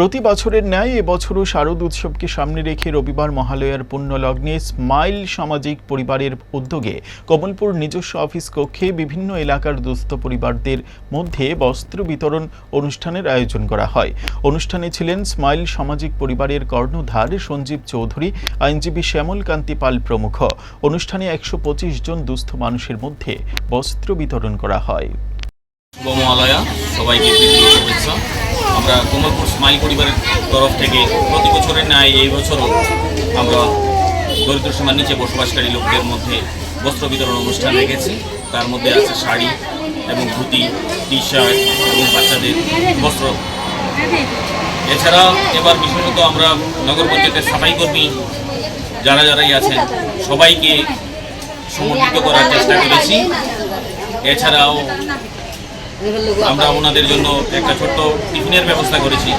প্রতি বছরের ন্যায় এবছরও শারদ উৎসবকে সামনে রেখে রবিবার মহালয়ার পুণ্য লগ্নে স্মাইল সামাজিক পরিবারের উদ্যোগে কমলপুর নিজস্ব অফিস কক্ষে বিভিন্ন এলাকার দুস্থ পরিবারদের মধ্যে বস্ত্র বিতরণ অনুষ্ঠানের আয়োজন করা হয়। অনুষ্ঠানে ছিলেন স্মাইল সামাজিক পরিবারের কর্ণধার সঞ্জীব চৌধুরী, আইনজীবী শ্যামল কান্তি পাল প্রমুখ। অনুষ্ঠানে একশো পঁচিশ জন দুস্থ মানুষের মধ্যে বস্ত্র বিতরণ করা হয়। শুভ মহালয়া। সবাইকে শুভেচ্ছা। আমরা কমলপুর স্মাইল পরিবারের তরফ থেকে প্রতি বছরের ন্যায় এই বছরও আমরা দরিদ্র সীমার নিচে বসবাসকারী লোকদের মধ্যে বস্ত্র বিতরণ অনুষ্ঠান রেখেছি। তার মধ্যে আছে শাড়ি এবং ধুতি টি শার্ট এবং বাচ্চাদের বস্ত্র। এছাড়া এবার বিশেষত আমরা নগর পঞ্চায়েতের সাফাই কর্মী যারা যারাই আছেন, সবাইকে সমর্পিত করার চেষ্টা করেছি। এছাড়াও আমরা ওনাদের জন্য একটা ছোট্ট টিফিনের ব্যবস্থা করেছি।